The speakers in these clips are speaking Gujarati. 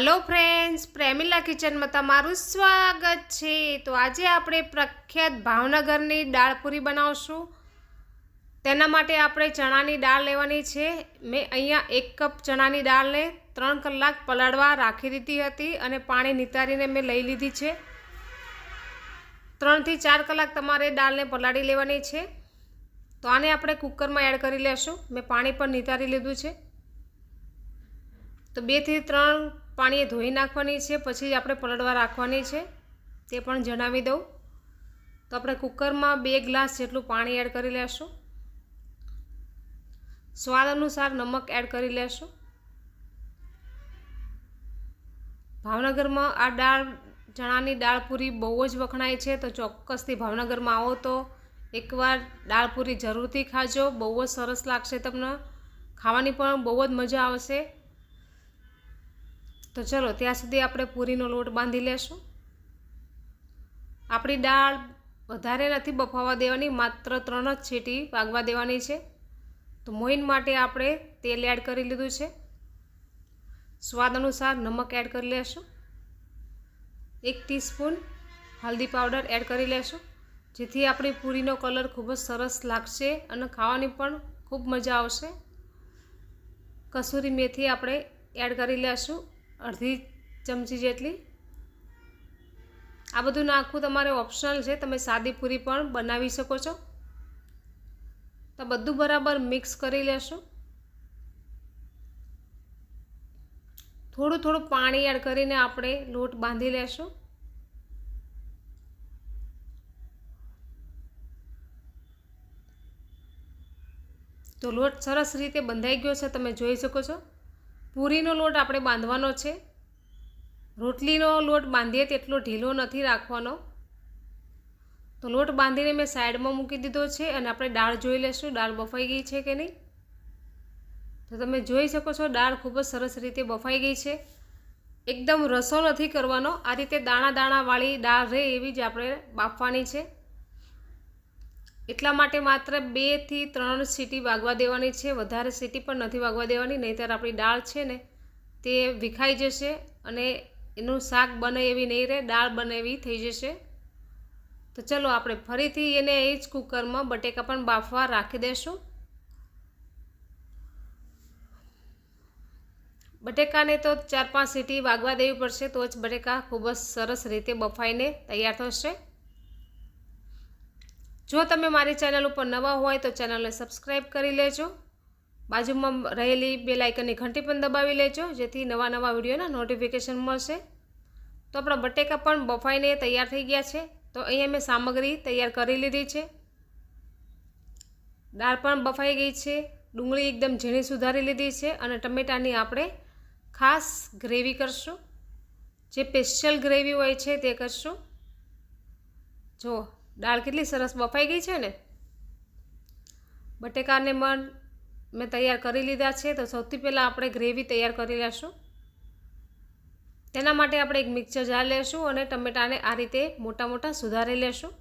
હલો ફ્રેન્ડ્સ, પ્રેમિલા કિચનમાં તમારું સ્વાગત છે. તો આજે આપણે પ્રખ્યાત ભાવનગરની દાળ પૂરી બનાવશું. તેના માટે આપણે ચણાની દાળ લેવાની છે. મેં અહીંયા એક કપ ચણાની દાળને ત્રણ કલાક પલાળવા રાખી દીધી હતી અને પાણી નિતારીને મેં લઈ લીધી છે. ત્રણથી ચાર કલાક તમારે દાળને પલાળી લેવાની છે. તો આને આપણે કુકરમાં એડ કરી લેશું. મેં પાણી પણ નિતારી લીધું છે. તો બેથી ત્રણ પાણીએ ધોઈ નાખવાની છે, પછી આપણે પલળવા રાખવાની છે, તે પણ જણાવી દઉં. તો આપણે કુકરમાં બે ગ્લાસ જેટલું પાણી એડ કરી લેશું. સ્વાદ અનુસાર નમક એડ કરી લેશું. ભાવનગરમાં આ દાળ, ચણાની દાળ પૂરી બહુ જ વખણાય છે, તો ચોક્કસથી ભાવનગરમાં આવો તો એકવાર દાળ પૂરી જરૂરથી ખાજો. બહુ જ સરસ લાગશે તમને. ખાવાની પણ બહુ જ મજા આવશે. તો ચલો, ત્યાં સુધી આપણે પૂરીનો લોટ બાંધી લેશું. આપણી દાળ વધારે નથી બફાવા દેવાની, માત્ર ત્રણ જ છીટી વાગવા દેવાની છે. તો મોઈન માટે આપણે તેલ એડ કરી લીધું છે. સ્વાદ અનુસાર નમક એડ કરી લેશું. એક ટીસ્પૂન હલ્દી પાવડર એડ કરી લેશું, જેથી આપણી પૂરીનો કલર ખૂબ જ સરસ લાગશે અને ખાવાની પણ ખૂબ મજા આવશે. કસૂરી મેથી આપણે એડ કરી લેશું. અડધી ચમચી જેટલી. આ બધું નાખવું તમારે ઓપ્શનલ છે. તમે સાદી પૂરી પણ બનાવી શકો છો. તો બધું બરાબર મિક્સ કરી લેશો. થોડું થોડું પાણી એડ કરીને આપણે લોટ બાંધી લેશું. તો લોટ સરસ રીતે બંધાઈ ગયો છે. તમે જોઈ શકો છો. પૂરીનો લોટ આપણે બાંધવાનો છે. રોટલીનો લોટ બાંધીએ તેટલો ઢીલો નથી રાખવાનો. તો લોટ બાંધીને મેં સાઈડમાં મૂકી દીધો છે અને આપણે દાળ જોઈ લેશું, દાળ બફાઈ ગઈ છે કે નહીં? તો તમે જોઈ શકો છો દાળ ખૂબ જ સરસ રીતે બફાઈ ગઈ છે. એકદમ રસો નથી કરવાનો, આ રીતે દાણા દાણાવાળી દાળ રહે એવી જ આપણે બાફવાની છે. એટલા માટે માત્ર બેથી ત્રણ સીટી વાગવા દેવાની છે. વધારે સીટી પણ નથી વાગવા દેવાની, નહીંતર આપણી દાળ છે ને, તે વિખાઈ જશે અને એનું શાક બને એવી નહીં રહે, દાળ બને એવી થઈ જશે. તો ચલો આપણે ફરીથી એને એ જ કુકરમાં બટેકા પણ બાફવા રાખી દઈશું બટેકાને તો ચાર પાંચ સીટી વાગવા દેવી પડશે, તો જ બટેકા ખૂબ જ સરસ રીતે બફાઈને તૈયાર થશે. જો તમે મારી ચેનલ ઉપર નવા હોય તો ચેનલને સબસ્ક્રાઈબ કરી લેજો. બાજુમાં રહેલી બે લાઇકનની ઘંટી પણ દબાવી લેજો, જેથી નવા નવા વિડીયોના નોટિફિકેશન મળશે. તો આપણા બટેકા પણ બફાઈને તૈયાર થઈ ગયા છે. તો અહીંયા મેં સામગ્રી તૈયાર કરી લીધી છે. દાળ પણ બફાઈ ગઈ છે. ડુંગળી એકદમ ઝીણી સુધારી લીધી છે અને ટમેટાની આપણે ખાસ ગ્રેવી કરશું. જે સ્પેશિયલ ગ્રેવી હોય છે તે કરશું. જો દાળ કેટલી સરસ બફાઈ ગઈ છે ને? બટેકાને પણ મેં તૈયાર કરી લીધા છે, તો સૌથી પહેલાં આપણે ગ્રેવી તૈયાર કરી લેશું. તેના માટે આપણે એક મિક્સર જાર લેશું અને ટમેટાને આ રીતે મોટા મોટા સુધારી લેશું.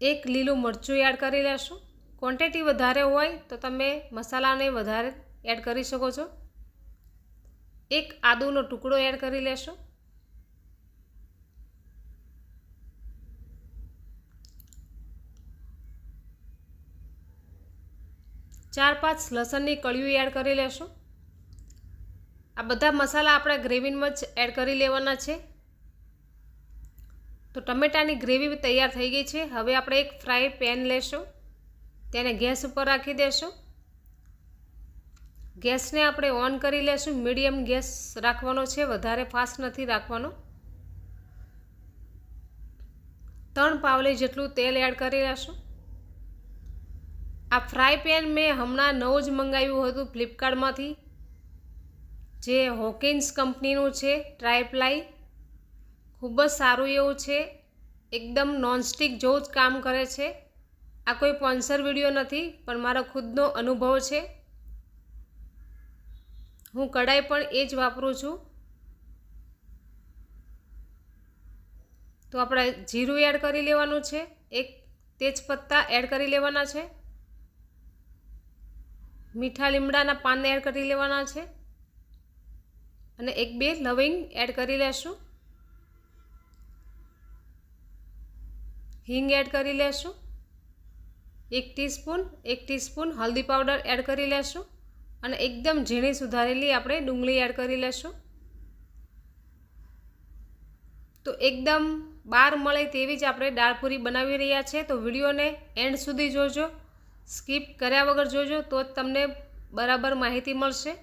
એક લીલું મરચું એડ કરી લેશું. ક્વોન્ટિટી વધારે હોય તો તમે મસાલાને વધારે એડ કરી શકો છો. એક આદુનો ટુકડો એડ કરી લેશું. ચાર પાંચ લસણની કળીઓ એડ કરી લેશું. આ બધા મસાલા આપણે ગ્રેવીમાં જ એડ કરી લેવાના છે. તો ટમેટાની ગ્રેવી તૈયાર થઈ ગઈ છે. હવે આપણે એક ફ્રાય પેન લેશું. તેને ગેસ ઉપર રાખી દેશું. ગેસને આપણે ઓન કરી લેશું. મીડિયમ ગેસ રાખવાનો છે. વધારે ફાસ્ટ નથી રાખવાનો. ત્રણ પાવલી જેટલું તેલ એડ કરી લેશું. આ ફ્રાય પેન મેં હમણાં નવું જ મંગાવ્યું હતું ફ્લિપકાર્ટમાંથી, જે હોકિન્સ કંપનીનું છે, ટ્રાયપ્લાય. ખૂબ જ સારું એવું છે, એકદમ નોનસ્ટિક જેવું જ કામ કરે છે. આ કોઈ સ્પોન્સર વીડિયો નથી, પણ મારો ખુદનો અનુભવ છે. હું કઢાઈ પણ એ જ વાપરું છું. તો આપણે જીરું એડ કરી લેવાનું છે, એક તેજપત્તા એડ કરી લેવાના છે. મીઠા લીમડાના પાનને એડ કરી લેવાના છે. અને એક બે લવિંગ એડ કરી લેશું. હિંગ એડ કરી લેશું. એક ટીસ્પૂન એક ટીસ્પૂન હલ્દી પાવડર એડ કરી લેશું. અને એકદમ ઝીણી સુધારેલી આપણે ડુંગળી એડ કરી લેશું. તો એકદમ બાર મળે તેવી જ આપણે દાળ પૂરી બનાવી રહ્યા છે. તો વિડીયોને એન્ડ સુધી જોજો. સ્કીપ કર્યા વગર જોજો, તો જ તમને બરાબર માહિતી મળશે.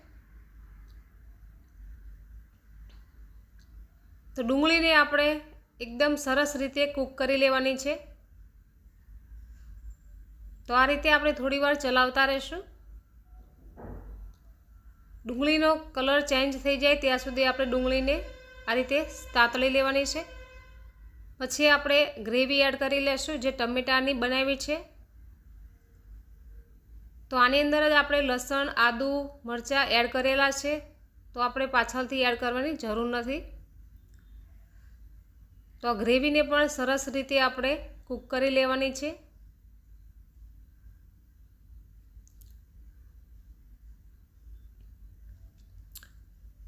તો ડુંગળીને આપણે એકદમ સરસ રીતે કૂક કરી લેવાની છે. તો આ રીતે આપણે થોડીવાર ચલાવતા રહીશું. ડુંગળીનો કલર ચેન્જ થઈ જાય ત્યાં સુધી આપણે ડુંગળીને આ રીતે તાતળી લેવાની છે. પછી આપણે ગ્રેવી એડ કરી લેશું, જે ટમેટાની બનાવી છે. તો આની અંદર જ આપણે લસણ, આદું, મરચાં એડ કરેલા છે. તો આપણે પાછળથી એડ કરવાની જરૂર નથી. તો ગ્રેવીને પણ સરસ રીતે આપણે કૂક કરી લેવાની છે.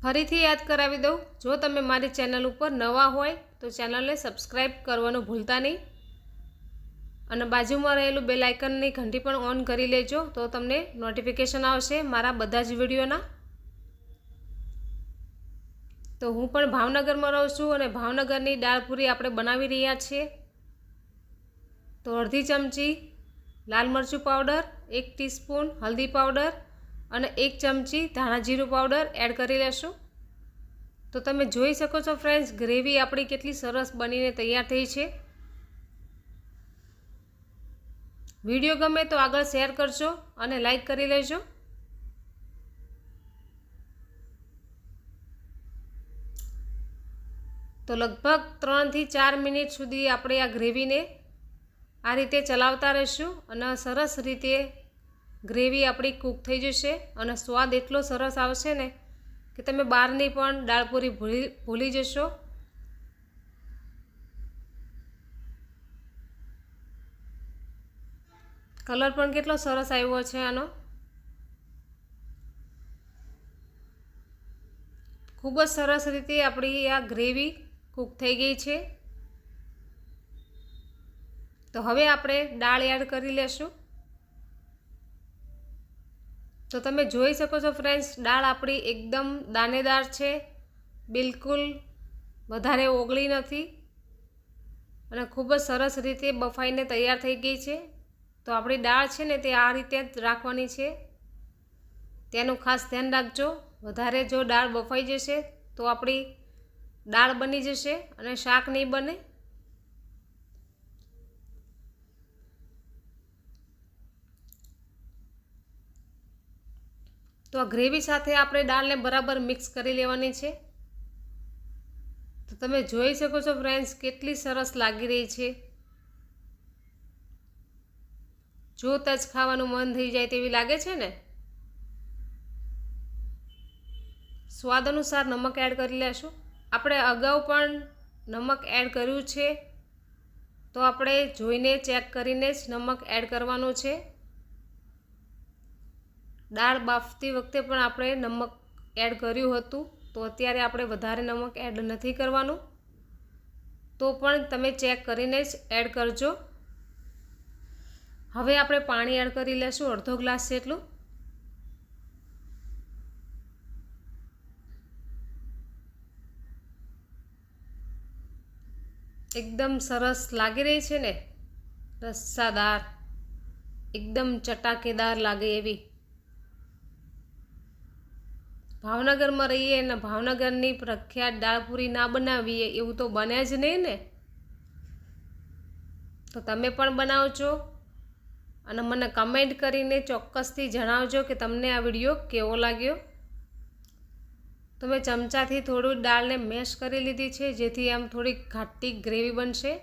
ફરીથી યાદ કરાવી દઉં, જો તમે મારી ચેનલ ઉપર નવા હોય તો ચેનલને સબસ્ક્રાઈબ કરવાનું ભૂલતા નહીં. અને બાજુમાં રહેલું બેલ આઇકનની ઘંટી પણ ઓન કરી લેજો તો તમને નોટિફિકેશન આવશે મારા બધા જ વિડીયોના. તો હું પણ ભાવનગરમાં રહું છું અને ભાવનગરની દાળપૂરી આપણે બનાવી રહ્યા છીએ. તો અડધી ચમચી લાલ મરચું પાવડર એક ટીસ્પૂન હલ્દી પાવડર અને એક ચમચી ધાણા જીરું પાવડર એડ કરી લેશું. તો તમે જોઈ શકો છો ફ્રેન્ડ્સ ગ્રેવી આપણી કેટલી સરસ બનીને તૈયાર થઈ છે. વીડિયો ગમે તો આગળ શેર કરજો અને લાઈક કરી લેજો તો લગભગ ત્રણથી ચાર મિનિટ સુધી આપણે આ ગ્રેવીને આ રીતે ચલાવતા રહીશું અને સરસ રીતે ગ્રેવી આપણી કૂક થઈ જશે અને સ્વાદ એટલો સરસ આવશે ને કે તમે બહારની પણ દાળપૂરી ભૂલી ભૂલી જશો. કલર પણ કેટલો સરસ આવ્યો છે આનો. ખૂબ જ સરસ રીતે આપણી આ ગ્રેવી કૂક થઈ ગઈ છે. તો હવે આપણે દાળ એડ કરી લેશું. તો તમે જોઈ શકો છો ફ્રેન્ડ્સ, દાળ આપણી એકદમ દાનેદાર છે. બિલકુલ વધારે ઓગળી નથી. અને ખૂબ જ સરસ રીતે બફાઈને તૈયાર થઈ ગઈ છે. તો આપણી દાળ છે ને તે આ રીતે જ રાખવાની છે. તેનું ખાસ ધ્યાન રાખજો. વધારે જો દાળ બફાઈ જશે તો આપણી દાળ બની જશે અને શાક નહીં બને. તો આ ગ્રેવી સાથે આપણે દાળને બરાબર મિક્સ કરી લેવાની છે. તો તમે જોઈ શકો છો ફ્રેન્ડ્સ કેટલી સરસ લાગી રહી છે. જોતાં જ ખાવાનું મન થઈ જાય તેવી લાગે છે ને? સ્વાદ અનુસાર નમક એડ કરી લેશું. આપણે અગાઉ પણ નમક એડ કર્યું છે. તો આપણે જોઈને ચેક કરીને જ નમક એડ કરવાનું છે. દાળ બાફતી વખતે પણ આપણે નમક એડ કર્યું હતું. તો અત્યારે આપણે વધારે નમક એડ નથી કરવાનું. તો પણ તમે ચેક કરીને જ એડ કરજો. હવે આપણે પાણી એડ કરી લેશું, અડધો ગ્લાસ જેટલું. એકદમ સરસ લાગી રહી છે ને? રસ્સાદાર. એકદમ ચટાકેદાર લાગે એવી. ભાવનગરમાં રહીએ અને ભાવનગરની પ્રખ્યાત દાળપૂરી ના બનાવીએ, એવું તો બને જ નહીં ને? તો તમે પણ બનાવજો. અને મને કમેન્ટ કરીને ચોક્કસથી જણાવજો કે તમને આ વીડિયો કેવો લાગ્યો. તો મેં ચમચાથી થોડું દાળને મેશ કરી લીધી છે, જેથી આમ થોડી ઘાટી ગ્રેવી બનશે.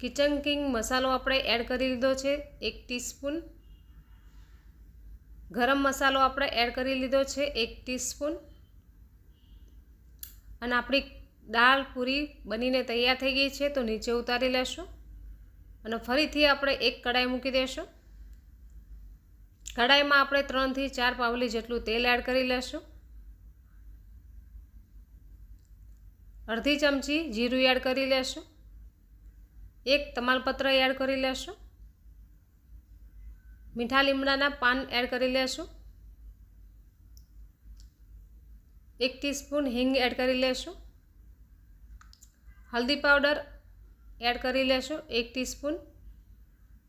કિચન કિંગ મસાલો આપણે એડ કરી લીધો છે, એક ટીસ્પૂન ગરમ મસાલો આપણે એડ કરી લીધો છે, એક ટીસ્પૂન અને આપણી દાળ પૂરી બનીને તૈયાર થઈ ગઈ છે, તો નીચે ઉતારી લેશું. અને ફરીથી આપણે એક કડાઈ મૂકી દઈશું કડાઈમાં આપણે ત્રણથી ચાર પાવલી જેટલું તેલ એડ કરી લેશું. અડધી ચમચી જીરું એડ કરી લેશું. એક તમાલપત્ર એડ કરી લેશું. મીઠા લીમડાના પાન એડ કરી લેશું. એક ટીસ્પૂન હિંગ એડ કરી લેશું. હલ્દી પાવડર એડ કરી લેશું એક ટીસ્પૂન.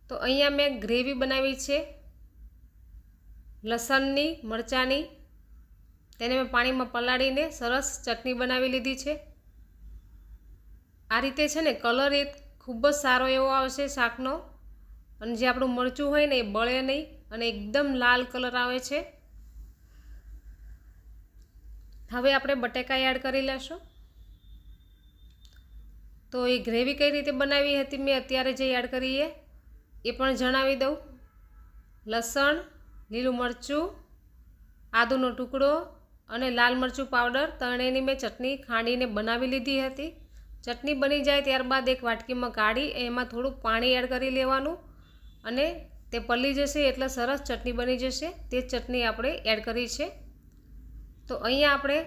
તો અહીંયા મેં ગ્રેવી બનાવી છે, લસણની, મરચાંની. તેને મેં પાણીમાં પલાળીને સરસ ચટણી બનાવી લીધી છે. આ રીતે છે ને કલર એક ખૂબ જ સારો એવો આવશે શાકનો. અને જે આપણું મરચું હોય ને એ બળે નહીં અને એકદમ લાલ કલર આવે છે. હવે આપણે બટેકા એડ કરી લેશું. તો એ ગ્રેવી કઈ રીતે બનાવી હતી મેં અત્યારે જે એડ કરીએ, એ પણ જણાવી દઉં. લસણ, લીલું મરચું, આદુનો ટુકડો અને લાલ મરચું પાવડર ત્રણેયની મેં ચટણી ખાંડીને બનાવી લીધી હતી. ચટણી બની જાય ત્યારબાદ એક વાટકીમાં કાઢી, એમાં થોડું પાણી એડ કરી લેવાનું અને તે પલ્લી જશે એટલે સરસ ચટણી બની જશે. તે ચટણી આપણે એડ કરી છે. તો અહીંયા આપણે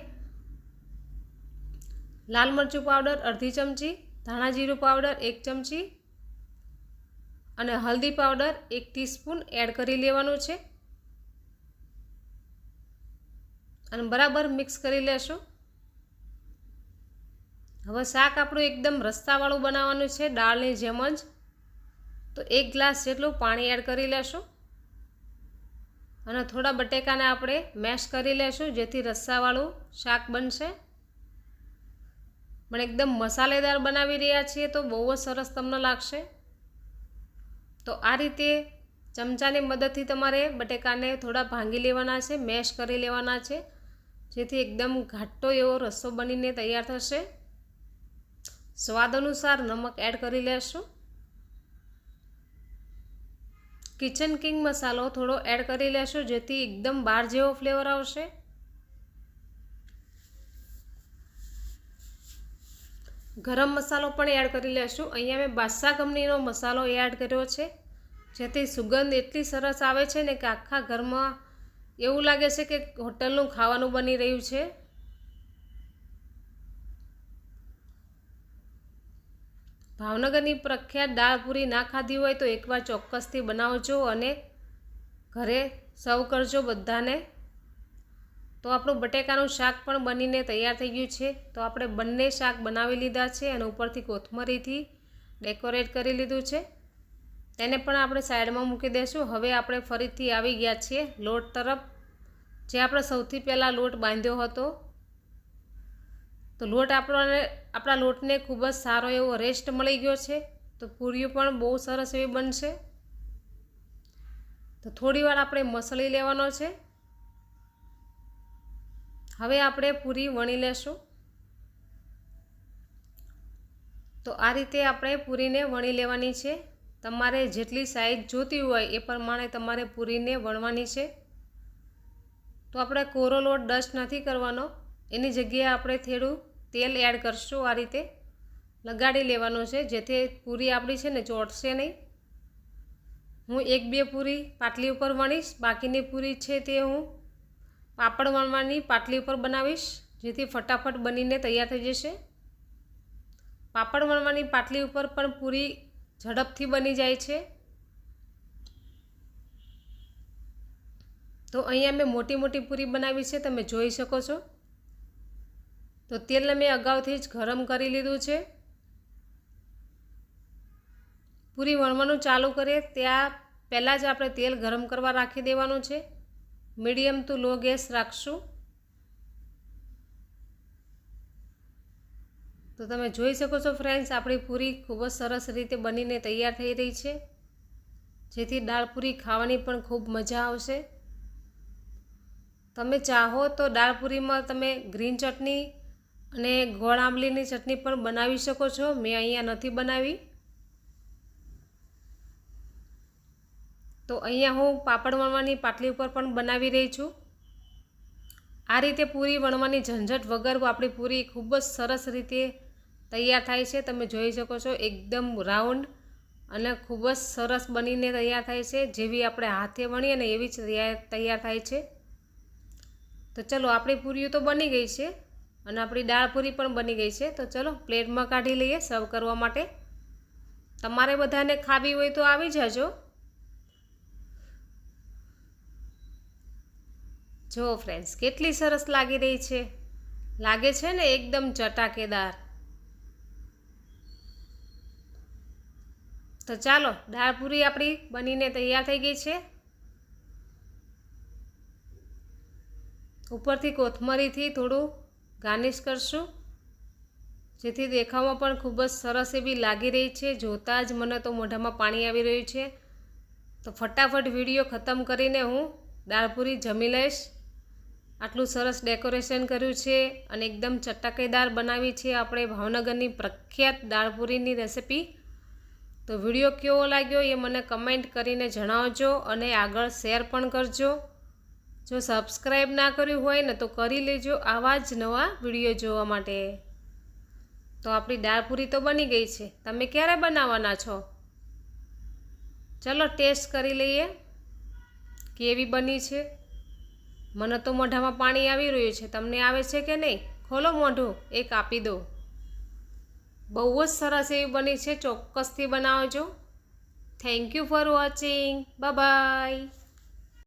લાલ મરચું પાવડર, અડધી ચમચી ધાણા જીરું પાવડર એક ચમચી અને હલ્દી પાવડર એક ટીસ્પૂન એડ કરી લેવાનું છે. અને બરાબર મિક્સ કરી લેશું. હવે શાક આપણું એકદમ રસ્તાવાળું બનાવવાનું છે, દાળની જેમ જ. તો એક ગ્લાસ જેટલું પાણી એડ કરી લેશું. અને થોડા બટેકાને આપણે મેશ કરી લેશું, જેથી રસ્સાવાળું શાક બનશે. પણ એકદમ મસાલેદાર બનાવી રહ્યા છીએ તો બહુ જ સરસ તમને લાગશે. તો આ રીતે ચમચાની મદદથી તમારે બટેકાને થોડા ભાંગી લેવાના છે, મેશ કરી લેવાના છે, જેથી એકદમ ઘાટો એવો રસ્સો બનીને તૈયાર થશે. સ્વાદ અનુસાર નમક એડ કરી લેશું. કિચન કિંગ મસાલો થોડો એડ કરી લેશું જેથી એકદમ બહાર જેવો ફ્લેવર આવશે. ગરમ મસાલો પણ એડ કરી લેશું. અહીંયા મેં બાદશાહ કંપનીનો મસાલો એડ કર્યો છે. જેથી સુગંધ એટલી સરસ આવે છે ને કે આખા ઘરમાં એવું લાગે છે કે હોટલનું ખાવાનું બની રહ્યું છે. ભાવનગરની પ્રખ્યાત દાળ પૂરી ના ખાધી હોય તો એકવાર ચોક્કસથી બનાવજો અને ઘરે સર્વ કરજો બધાને. તો આપણું બટેકાનું શાક પણ બનીને તૈયાર થઈ ગયું છે. તો આપણે બંને શાક બનાવી લીધા છે અને ઉપરથી કોથમરીથી ડેકોરેટ કરી લીધું છે. તેને પણ આપણે સાઈડમાં મૂકી દઈશું હવે આપણે ફરીથી આવી ગયા છીએ લોટ તરફ, જે આપણે સૌથી પહેલાં લોટ બાંધ્યો હતો. તો લોટ આપણને, આપણા લોટને ખૂબ જ સારો એવો રેસ્ટ મળી ગયો છે. તો પૂરીઓ પણ બહુ સરસ એવી બનશે. તો થોડીવાર આપણે મસળી લેવાનો છે. હવે આપણે પૂરી વણી લેશું. તો આ રીતે આપણે પૂરીને વણી લેવાની છે. તમારે જેટલી સાઈઝ જોતી હોય એ પ્રમાણે તમારે પૂરીને વણવાની છે. તો આપણે કોરો લોટ ડસ્ટ નથી કરવાનો. એની જગ્યાએ આપણે થોડું તેલ એડ કરશું આ રીતે. લગાડી લેવાનું છે, જેથી પૂરી આપણી છે ને ચોટશે નહીં. હું એક બે પૂરી પાટલી ઉપર વણીશ, બાકીની પૂરી છે તે હું પાપડ વણવાની પાટલી ઉપર બનાવીશ, જેથી ફટાફટ બનીને તૈયાર થઈ જશે. પાપડ વણવાની પાટલી ઉપર પણ પૂરી ઝડપથી બની જાય છે. તો અહીંયા મેં મોટી મોટી પૂરી બનાવી છે, તમે જોઈ શકો છો. તો તેલને મેં અગાઉથી જ ગરમ કરી લીધું છે. પૂરી વણવાનું ચાલુ કરીએ, ત્યાં પહેલાં જ આપણે તેલ ગરમ કરવા રાખી દેવાનું છે. મીડિયમ ટુ લો ગેસ રાખશું. તો તમે જોઈ શકો છો ફ્રેન્ડ્સ, આપણી પૂરી ખૂબ જ સરસ રીતે બનીને તૈયાર થઈ રહી છે. જેથી દાળ પૂરી ખાવાની પણ ખૂબ મજા આવશે. તમે ચાહો તો દાળ પૂરીમાં તમે ગ્રીન ચટણી અને ગોળ આંબલીની ચટણી પણ બનાવી શકો છો. મેં અહીંયા નથી બનાવી. તો અહીંયા હું પાપડ વણવાની પાટલી ઉપર પણ બનાવી રહી છું. આ રીતે પૂરી વણવાની ઝંઝટ વગર આપણી પૂરી ખૂબ જ સરસ રીતે તૈયાર થાય છે. તમે જોઈ શકો છો એકદમ રાઉન્ડ અને ખૂબ જ સરસ બનીને તૈયાર થાય છે. જેવી આપણે હાથે વણીએ ને એવી જ તૈયાર થાય છે. તો ચલો, આપણી પૂરીઓ તો બની ગઈ છે અને આપણી દાળ પૂરી પણ બની ગઈ છે. તો ચલો, પ્લેટમાં કાઢી લઈએ સર્વ કરવા માટે. તમારે બધાને ખાવી હોય તો આવી જાજો. જો ફ્રેન્ડ્સ કેટલી સરસ લાગી રહી છે. લાગે છે ને એકદમ ચટાકેદાર. તો ચાલો, દાળ પૂરી આપણી બનીને તૈયાર થઈ ગઈ છે. ઉપરથી કોથમરીથી થોડું ગાર્નિશ કરશું. જેથી દેખાવમાં પણ ખૂબ જ સરસ એવી લાગી રહી છે. જોતાં જ મને તો મોઢામાં પાણી આવી રહ્યું છે. તો ફટાફટ વીડિયો ખતમ કરીને હું દાળપૂરી જમી લઈશ. આટલું સરસ ડેકોરેશન કર્યું છે અને એકદમ ચટાકેદાર બનાવી છે આપણે ભાવનગરની પ્રખ્યાત દાળપૂરીની રેસિપી. તો વીડિયો કેવો લાગ્યો એ મને કમેન્ટ કરીને જણાવજો અને આગળ શેર પણ કરજો. જો સબસ્ક્રાઈબ ના કર્યું હોય ને તો કરી લેજો આવા જ નવા વીડિયો જોવા માટે. તો આપણી દાળપુરી તો બની ગઈ છે. તમે ક્યારે બનાવવાના છો? ચલો ટેસ્ટ કરી લઈએ. કેવી બની છે? મને તો મોઢામાં પાણી આવી રહ્યું છે. તમને આવે છે કે નહીં? ખોલો મોઢું, એક આપી દો. બહુ જ સરસ એવી બની છે. ચોક્કસથી બનાવજો. Thank you for watching bye